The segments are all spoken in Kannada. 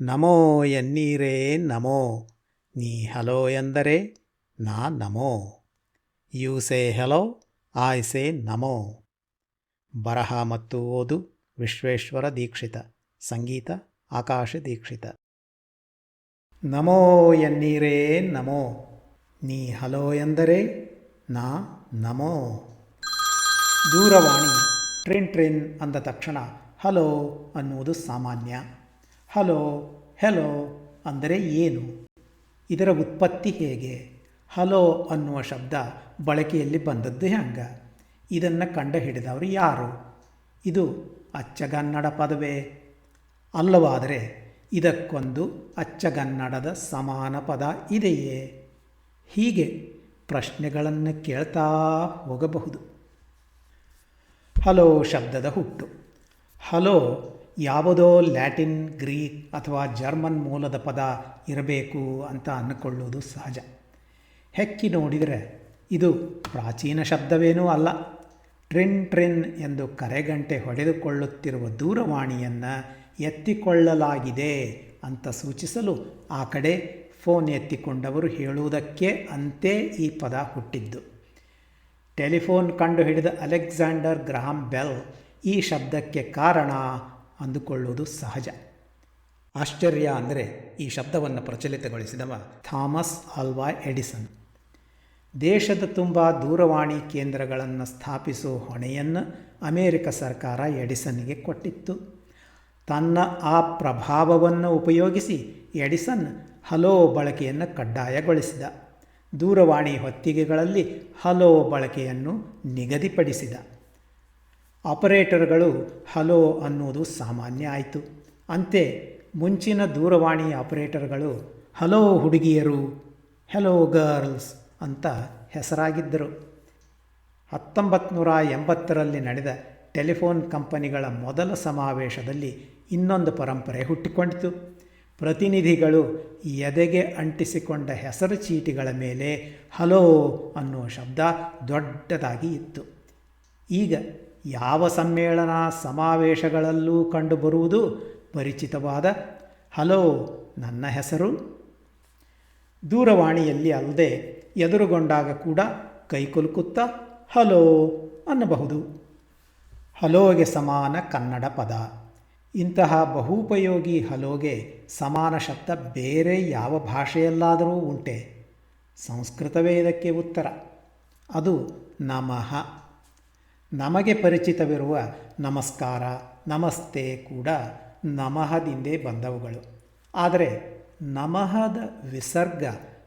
ನಮೋ ಎನ್ನೀರೇ ನಮೋ. ನೀ ಹಲೋ ಎಂದರೆ ನಾ ನಮೋ. You say hello I say ನಮೋ. ಬರಹ ಮತ್ತು ಓದು ವಿಶ್ವೇಶ್ವರ ದೀಕ್ಷಿತ, ಸಂಗೀತ ಆಕಾಶ ದೀಕ್ಷಿತ. ನಮೋ ಎನ್ನೀರೇ ನಮೋ. ನೀ ಹಲೋ ಎಂದರೆ ನಾ ನಮೋ. ದೂರವಾಣಿ ಟ್ರಿನ್ ಟ್ರಿನ್ ಅಂದ ತಕ್ಷಣ ಹಲೋ ಅನ್ನುವುದು ಸಾಮಾನ್ಯ. ಹಲೋ, ಹೆಲೋ ಅಂದರೆ ಏನು? ಇದರ ಉತ್ಪತ್ತಿ ಹೇಗೆ? ಹಲೋ ಅನ್ನುವ ಶಬ್ದ ಬಳಕೆಯಲ್ಲಿ ಬಂದದ್ದು ಹೆಂಗ ಇದನ್ನು ಕಂಡುಹಿಡಿದವರು ಯಾರು? ಇದು ಅಚ್ಚಗನ್ನಡ ಪದವೇ? ಅಲ್ಲವಾದರೆ ಇದಕ್ಕೊಂದು ಅಚ್ಚಗನ್ನಡದ ಸಮಾನ ಪದ ಇದೆಯೇ? ಹೀಗೆ ಪ್ರಶ್ನೆಗಳನ್ನು ಕೇಳ್ತಾ ಹೋಗಬಹುದು. ಹಲೋ ಶಬ್ದದ ಹುಟ್ಟು. ಹಲೋ ಯಾವುದೋ ಲ್ಯಾಟಿನ್, ಗ್ರೀಕ್ ಅಥವಾ ಜರ್ಮನ್ ಮೂಲದ ಪದ ಇರಬೇಕು ಅಂತ ಅಂದುಕೊಳ್ಳುವುದು ಸಹಜ. ಹೆಕ್ಕಿ ನೋಡಿದರೆ ಇದು ಪ್ರಾಚೀನ ಶಬ್ದವೇನೂ ಅಲ್ಲ. ಟ್ರಿನ್ ಟ್ರಿನ್ ಎಂದು ಕರೆಗಂಟೆ ಹೊಡೆದುಕೊಳ್ಳುತ್ತಿರುವ ದೂರವಾಣಿಯನ್ನು ಎತ್ತಿಕೊಳ್ಳಲಾಗಿದೆ ಅಂತ ಸೂಚಿಸಲು ಆ ಕಡೆ ಫೋನ್ ಎತ್ತಿಕೊಂಡವರು ಹೇಳುವುದಕ್ಕೆ ಅಂತೆ ಈ ಪದ ಹುಟ್ಟಿದ್ದು. ಟೆಲಿಫೋನ್ ಕಂಡುಹಿಡಿದ ಅಲೆಕ್ಸಾಂಡರ್ ಗ್ರಹಾಂ ಬೆಲ್ ಈ ಶಬ್ದಕ್ಕೆ ಕಾರಣ ಅಂದುಕೊಳ್ಳುವುದು ಸಹಜ. ಆಶ್ಚರ್ಯ ಅಂದರೆ ಈ ಶಬ್ದವನ್ನು ಪ್ರಚಲಿತಗೊಳಿಸಿದವ ಥಾಮಸ್ ಆಲ್ವಾ ಎಡಿಸನ್. ದೇಶದ ತುಂಬ ದೂರವಾಣಿ ಕೇಂದ್ರಗಳನ್ನು ಸ್ಥಾಪಿಸುವ ಹೊಣೆಯನ್ನು ಅಮೇರಿಕ ಸರ್ಕಾರ ಎಡಿಸನ್ಗೆ ಕೊಟ್ಟಿತ್ತು. ತನ್ನ ಆ ಪ್ರಭಾವವನ್ನು ಉಪಯೋಗಿಸಿ ಎಡಿಸನ್ ಹಲೋ ಬಳಕೆಯನ್ನು ಕಡ್ಡಾಯಗೊಳಿಸಿದ. ದೂರವಾಣಿ ಹೊತ್ತಿಗೆಗಳಲ್ಲಿ ಹಲೋ ಬಳಕೆಯನ್ನು ನಿಗದಿಪಡಿಸಿದ. ಆಪರೇಟರ್ಗಳು ಹಲೋ ಅನ್ನುವುದು ಸಾಮಾನ್ಯ ಆಯಿತು. ಅಂತೆ ಮುಂಚಿನ ದೂರವಾಣಿ ಆಪರೇಟರ್ಗಳು ಹಲೋ ಹುಡುಗಿಯರು, ಹೆಲೋ ಗರ್ಲ್ಸ್ ಅಂತ ಹೆಸರಾಗಿದ್ದರು. ಹತ್ತೊಂಬತ್ತು ನೂರ ಎಂಬತ್ತರಲ್ಲಿ ನಡೆದ ಟೆಲಿಫೋನ್ ಕಂಪನಿಗಳ ಮೊದಲ ಸಮಾವೇಶದಲ್ಲಿ ಇನ್ನೊಂದು ಪರಂಪರೆ ಹುಟ್ಟಿಕೊಂಡಿತು. ಪ್ರತಿನಿಧಿಗಳು ಎದೆಗೆ ಅಂಟಿಸಿಕೊಂಡ ಹೆಸರು ಚೀಟಿಗಳ ಮೇಲೆ ಹಲೋ ಅನ್ನುವ ಶಬ್ದ ದೊಡ್ಡದಾಗಿ ಇತ್ತು. ಈಗ ಯಾವ ಸಮ್ಮೇಳನ ಸಮಾವೇಶಗಳಲ್ಲೂ ಕಂಡುಬರುವುದು ಪರಿಚಿತವಾದ ಹಲೋ ನನ್ನ ಹೆಸರು. ದೂರವಾಣಿಯಲ್ಲಿ ಅಲ್ಲದೆ ಎದುರುಗೊಂಡಾಗ ಕೂಡ ಕೈಕುಲುಕುತ್ತಾ ಹಲೋ ಅನ್ನಬಹುದು. ಹಲೋಗೆ ಸಮಾನ ಕನ್ನಡ ಪದ. ಇಂತಹ ಬಹುಪಯೋಗಿ ಹಲೋಗೆ ಸಮಾನ ಶಬ್ದ ಬೇರೆ ಯಾವ ಭಾಷೆಯಲ್ಲಾದರೂ ಉಂಟೆ. ಸಂಸ್ಕೃತವೇ ಇದಕ್ಕೆ ಉತ್ತರ. ಅದು ನಮಃ. ನಮಗೆ ಪರಿಚಿತವಿರುವ ನಮಸ್ಕಾರ, ನಮಸ್ತೆ ಕೂಡ ನಮಹದಿಂದೇ ಬಂದವುಗಳು. ಆದರೆ ನಮಹದ ವಿಸರ್ಗ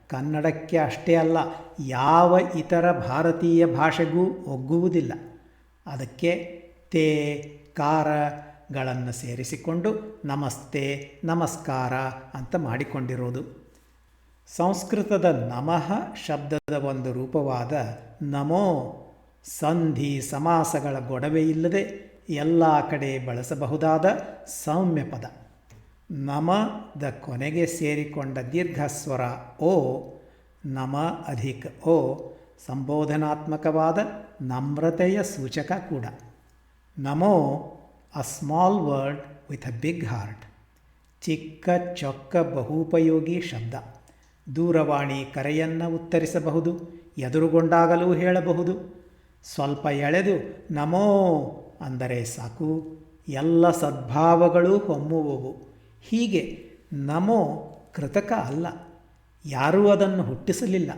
ಕನ್ನಡಕ್ಕೆ ಅಷ್ಟೇ ಅಲ್ಲ, ಯಾವ ಇತರ ಭಾರತೀಯ ಭಾಷೆಗೂ ಒಗ್ಗುವುದಿಲ್ಲ. ಅದಕ್ಕೆ ತೇ ಕಾರಗಳನ್ನು ಸೇರಿಸಿಕೊಂಡು ನಮಸ್ತೆ, ನಮಸ್ಕಾರ ಅಂತ ಮಾಡಿಕೊಂಡಿರೋದು. ಸಂಸ್ಕೃತದ ನಮಃ ಶಬ್ದದ ಒಂದು ರೂಪವಾದ ನಮೋ ಸಂಧಿ ಸಮಾಸಗಳ ಗೊಡವೆ ಇಲ್ಲದೆ ಎಲ್ಲ ಕಡೆ ಬಳಸಬಹುದಾದ ಸೌಮ್ಯ ಪದ. ದ ಕೊನೆಗೆ ಸೇರಿಕೊಂಡ ದೀರ್ಘಸ್ವರ ಓ, ನಮ ಅಧಿಕ ಓ, ಸಂಬೋಧನಾತ್ಮಕವಾದ ನಮ್ರತೆಯ ಸೂಚಕ ಕೂಡ. ನಮೋ a small word with a big heart. ಚಿಕ್ಕ ಚೊಕ್ಕ ಬಹುಪಯೋಗಿ ಶಬ್ದ. ದೂರವಾಣಿ ಕರೆಯನ್ನು ಉತ್ತರಿಸಬಹುದು, ಎದುರುಗೊಂಡಾಗಲೂ ಹೇಳಬಹುದು ಸ್ವಲ್ಪ ಎಳೆದು ನಮೋ ಅಂದರೆ ಸಾಕು. ಎಲ್ಲ ಸದ್ಭಾವಗಳೂ ಹೊಮ್ಮುವವು. ಹೀಗೆ ನಮೋ ಕೃತಕ ಅಲ್ಲ. ಯಾರೂ ಅದನ್ನು ಹುಟ್ಟಿಸಲಿಲ್ಲ.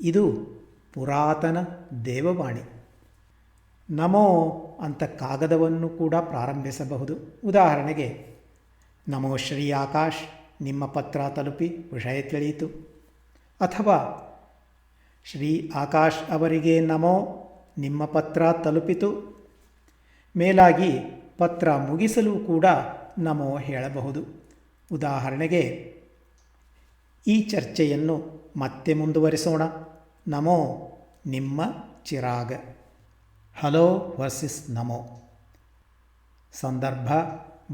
ಇದು ಪುರಾತನ ದೇವವಾಣಿ. ನಮೋ ಅಂತ ಕಾಗದವನ್ನು ಕೂಡ ಪ್ರಾರಂಭಿಸಬಹುದು. ಉದಾಹರಣೆಗೆ, ನಮೋ ಶ್ರೀ ಆಕಾಶ್, ನಿಮ್ಮ ಪತ್ರ ತಲುಪಿ ವಿಷಯ ತಿಳಿಯಿತು. ಅಥವಾ, ಶ್ರೀ ಆಕಾಶ್ ಅವರಿಗೆ ನಮೋ ನಿಮ್ಮ ಪತ್ರ ತಲುಪಿತು. ಮೇಲಾಗಿ ಪತ್ರ ಮುಗಿಸಲು ಕೂಡ ನಮೋ ಹೇಳಬಹುದು. ಉದಾಹರಣೆಗೆ, ಈ ಚರ್ಚೆಯನ್ನು ಮತ್ತೆ ಮುಂದುವರಿಸೋಣ. ನಮೋ, ನಿಮ್ಮ ಚಿರಾಗ. ಹಲೋ ವರ್ಸಿಸ್ ನಮೋ. ಸಂದರ್ಭ,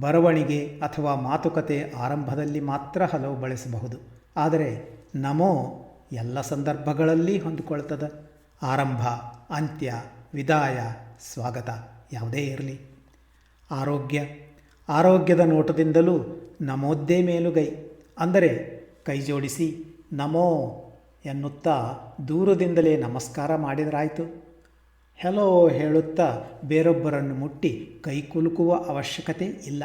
ಬರವಣಿಗೆ ಅಥವಾ ಮಾತುಕತೆ ಆರಂಭದಲ್ಲಿ ಮಾತ್ರ ಹಲೋ ಬಳಸಬಹುದು. ಆದರೆ, ನಮೋ ಎಲ್ಲ ಸಂದರ್ಭಗಳಲ್ಲಿ ಹೊಂದಿಕೊಳ್ತದೆ. ಆರಂಭ, ಅಂತ್ಯ, ವಿದಾಯ, ಸ್ವಾಗತ ಯಾವುದೇ ಇರಲಿ. ಆರೋಗ್ಯ. ಆರೋಗ್ಯದ ನೋಟದಿಂದಲೂ ನಮೋದ್ದೇ ಮೇಲುಗೈ. ಅಂದರೆ ಕೈ ಜೋಡಿಸಿ ನಮೋ ಎನ್ನುತ್ತಾ ದೂರದಿಂದಲೇ ನಮಸ್ಕಾರ ಮಾಡಿದರಾಯಿತು. ಹೆಲೋ ಹೇಳುತ್ತಾ ಬೇರೊಬ್ಬರನ್ನು ಮುಟ್ಟಿ ಕೈ ಕುಲುಕುವ ಅವಶ್ಯಕತೆ ಇಲ್ಲ.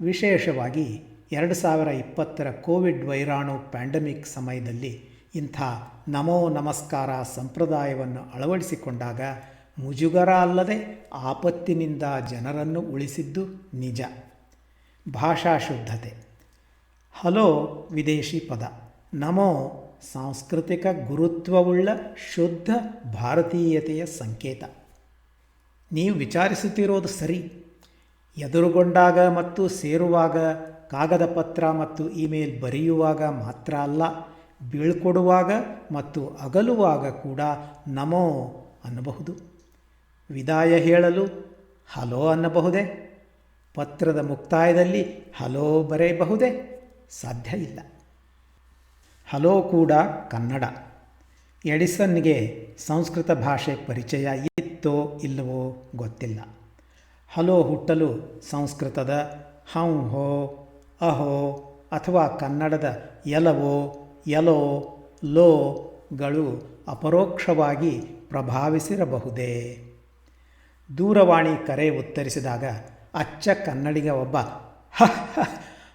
ವಿಶೇಷವಾಗಿ ಎರಡು ಸಾವಿರ ಇಪ್ಪತ್ತರ ಕೋವಿಡ್ ವೈರಾಣು ಪ್ಯಾಂಡಮಿಕ್ ಸಮಯದಲ್ಲಿ ಇಂಥ ನಮೋ ನಮಸ್ಕಾರ ಸಂಪ್ರದಾಯವನ್ನು ಅಳವಡಿಸಿಕೊಂಡಾಗ ಮುಜುಗರ ಅಲ್ಲದೆ ಆಪತ್ತಿನಿಂದ ಜನರನ್ನು ಉಳಿಸಿದ್ದು ನಿಜ. ಭಾಷಾ ಶುದ್ಧತೆ. ಹಲೋ ವಿದೇಶಿ ಪದ. ನಮೋ ಸಾಂಸ್ಕೃತಿಕ ಗುರುತ್ವವುಳ್ಳ ಶುದ್ಧ ಭಾರತೀಯತೆಯ ಸಂಕೇತ. ನೀವು ವಿಚಾರಿಸುತ್ತಿರೋದು ಸರಿ. ಎದುರುಗೊಂಡಾಗ ಮತ್ತು ಸೇರುವಾಗ ಕಾಗದ ಪತ್ರ ಮತ್ತು ಇಮೇಲ್ ಬರೆಯುವಾಗ ಮಾತ್ರ ಅಲ್ಲ. ಬೀಳ್ಕೊಡುವಾಗ ಮತ್ತು ಅಗಲುವಾಗ ಕೂಡ ನಮೋ ಅನ್ನಬಹುದು. ವಿದಾಯ ಹೇಳಲು ಹಲೋ ಅನ್ನಬಹುದೇ. ಪತ್ರದ ಮುಕ್ತಾಯದಲ್ಲಿ ಹಲೋ ಬರೆಯಬಹುದೇ. ಸಾಧ್ಯ ಇಲ್ಲ. ಹಲೋ ಕೂಡ ಕನ್ನಡ. ಎಡಿಸನ್ಗೆ ಸಂಸ್ಕೃತ ಭಾಷೆ ಪರಿಚಯ ಇತ್ತೋ ಇಲ್ಲವೋ ಗೊತ್ತಿಲ್ಲ. ಹಲೋ ಹುಟ್ಟಲು ಸಂಸ್ಕೃತದ ಹಂ ಹೋ ಅಹೋ ಅಥವಾ ಕನ್ನಡದ ಎಲವೋ ಎಲೋ ಲೋಗಳು ಅಪರೋಕ್ಷವಾಗಿ ಪ್ರಭಾವಿಸಿರಬಹುದೇ? ದೂರವಾಣಿ ಕರೆ ಉತ್ತರಿಸಿದಾಗ, ಅಚ್ಚ ಕನ್ನಡಿಗ ಒಬ್ಬ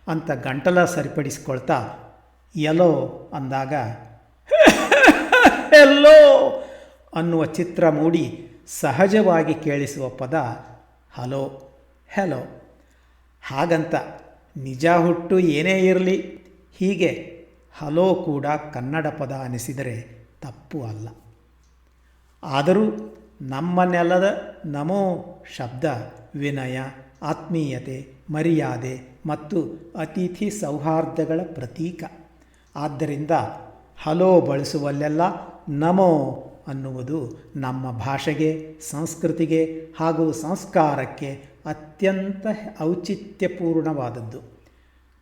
ಅಂತ ಗಂಟಲ ಸರಿಪಡಿಸಿಕೊಳ್ತಾ ಎಲೋ ಅಂದಾಗ ಎಲ್ಲೋ ಅನ್ನುವ ಚಿತ್ರ ಮೂಡಿ ಸಹಜವಾಗಿ ಕೇಳಿಸುವ ಪದ, ಹಲೋ, ಹೆಲೋ. ಹಾಗಂತ, ನಿಜ ಹುಟ್ಟು ಏನೇ ಇರಲಿ? ಹೀಗೆ ಹಲೋ ಕೂಡ ಕನ್ನಡ ಪದ ಅನಿಸಿದರೆ ತಪ್ಪು ಅಲ್ಲ. ಆದರೂ ನಮ್ಮ ನೆಲದ ನಮೋ ಶಬ್ದ ವಿನಯ, ಆತ್ಮೀಯತೆ, ಮರ್ಯಾದೆ ಮತ್ತು ಅತಿಥಿ ಸೌಹಾರ್ದಗಳ ಪ್ರತೀಕ. ಆದ್ದರಿಂದ ಹಲೋ ಬಳಸುವಲ್ಲೆಲ್ಲ ನಮೋ ಅನ್ನುವುದು ನಮ್ಮ ಭಾಷೆಗೆ, ಸಂಸ್ಕೃತಿಗೆ ಹಾಗೂ ಸಂಸ್ಕಾರಕ್ಕೆ ಅತ್ಯಂತ ಔಚಿತ್ಯಪೂರ್ಣವಾದದ್ದು.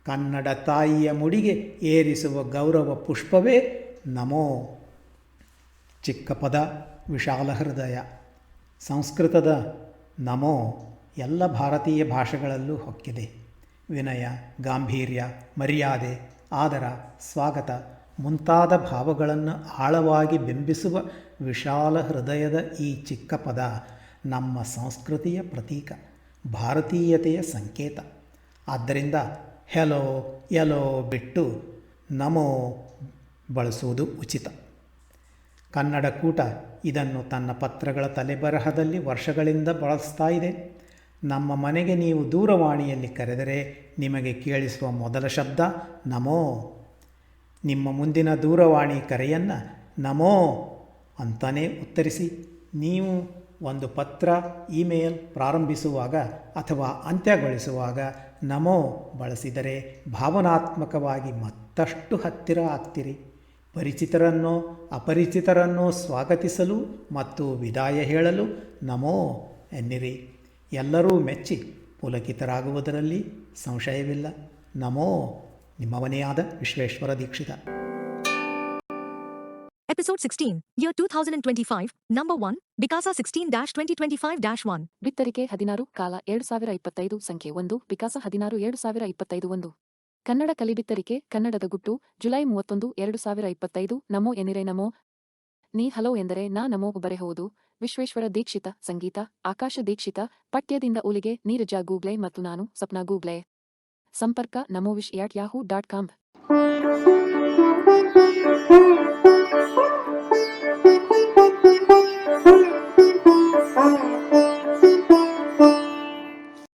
ಕನ್ನಡ ತಾಯಿಯ ಮುಡಿಗೆ ಏರಿಸುವ ಗೌರವ ಪುಷ್ಪವೇ ನಮೋ. ಚಿಕ್ಕ ಪದ, ವಿಶಾಲ ಹೃದಯ. ಸಂಸ್ಕೃತದ ನಮೋ ಎಲ್ಲ ಭಾರತೀಯ ಭಾಷೆಗಳಲ್ಲೂ ಹೊಕ್ಕಿದೆ. ವಿನಯ, ಗಾಂಭೀರ್ಯ, ಮರ್ಯಾದೆ, ಆದರ, ಸ್ವಾಗತ ಮುಂತಾದ ಭಾವಗಳನ್ನು ಆಳವಾಗಿ ಬಿಂಬಿಸುವ ವಿಶಾಲ ಹೃದಯದ ಈ ಚಿಕ್ಕ ಪದ ನಮ್ಮ ಸಂಸ್ಕೃತಿಯ ಪ್ರತೀಕ, ಭಾರತೀಯತೆಯ ಸಂಕೇತ. ಆದ್ದರಿಂದ ಹೆಲೋ ಎಲೋ ಬಿಟ್ಟು ನಮೋ ಬಳಸುವುದು ಉಚಿತ. ಕನ್ನಡ ಕೂಟ ಇದನ್ನು ತನ್ನ ಪತ್ರಗಳ ತಲೆಬರಹದಲ್ಲಿ ವರ್ಷಗಳಿಂದ ಬಳಸ್ತಾ ಇದೆ. ನಮ್ಮ ಮನೆಗೆ ನೀವು ದೂರವಾಣಿಯಲ್ಲಿ ಕರೆದರೆ ನಿಮಗೆ ಕೇಳಿಸುವ ಮೊದಲ ಶಬ್ದ ನಮೋ. ನಿಮ್ಮ ಮುಂದಿನ ದೂರವಾಣಿ ಕರೆಯನ್ನು ನಮೋ ಅಂತಲೇ ಉತ್ತರಿಸಿ. ನೀವು ಒಂದು ಪತ್ರ, ಇಮೇಲ್ ಪ್ರಾರಂಭಿಸುವಾಗ ಅಥವಾ ಅಂತ್ಯಗೊಳಿಸುವಾಗ ನಮೋ ಬಳಸಿದರೆ ಭಾವನಾತ್ಮಕವಾಗಿ ಮತ್ತಷ್ಟು ಹತ್ತಿರ ಆಗ್ತಿರಿ. ಪರಿಚಿತರನ್ನೋ ಅಪರಿಚಿತರನ್ನೋ ಸ್ವಾಗತಿಸಲು ಮತ್ತು ವಿದಾಯ ಹೇಳಲು ನಮೋ ಎನ್ನಿರಿ. ಎಲ್ಲರೂ ಮೆಚ್ಚಿ ಪುಲಕಿತರಾಗುವುದರಲ್ಲಿ ಸಂಶಯವಿಲ್ಲ. ನಮೋ ನಿಮ್ಮವನೇ ಆದ Vishweshwara Dixit. Episode 16, Year 2025, Number 1, Bikasa 16 2025 1. ಬಿತ್ತರಿಕೆ ಹದಿನಾರು ಕಾಲ ಎರಡು ಸಾವಿರ ಇಪ್ಪತ್ತೈದು ಸಂಖ್ಯೆ ಒಂದು ವಿಕಾಸ ಹದಿನಾರು ಎರಡು ಸಾವಿರ ಇಪ್ಪತ್ತೈದು ಒಂದು. ಕನ್ನಡ ಕಲಿಬಿತ್ತರಿಕೆ ಕನ್ನಡದ ಗುಟ್ಟು ಜುಲೈ ಮೂವತ್ತೊಂದು ಎರಡು ಸಾವಿರ ಇಪ್ಪತ್ತೈದು ನಮೋ ಎನಿರೆ ನಮೋ. ನೀ ಹಲೋ ಎಂದರೆ ನಾ ನಮೋ ಬರೆಹುವುದು ವಿಶ್ವೇಶ್ವರ ದೀಕ್ಷಿತ ಸಂಗೀತ ಆಕಾಶ ದೀಕ್ಷಿತ ಪಠ್ಯದಿಂದ ಉಲಿಗೆ ನೀರಜ ಗೂಗ್ಲೆ ಮತ್ತು ನಾನು ಸಪ್ನಾ ಗೂಗ್ಲೆ. ಸಂಪರ್ಕ ನಮೋ wish at Yahoo dot com.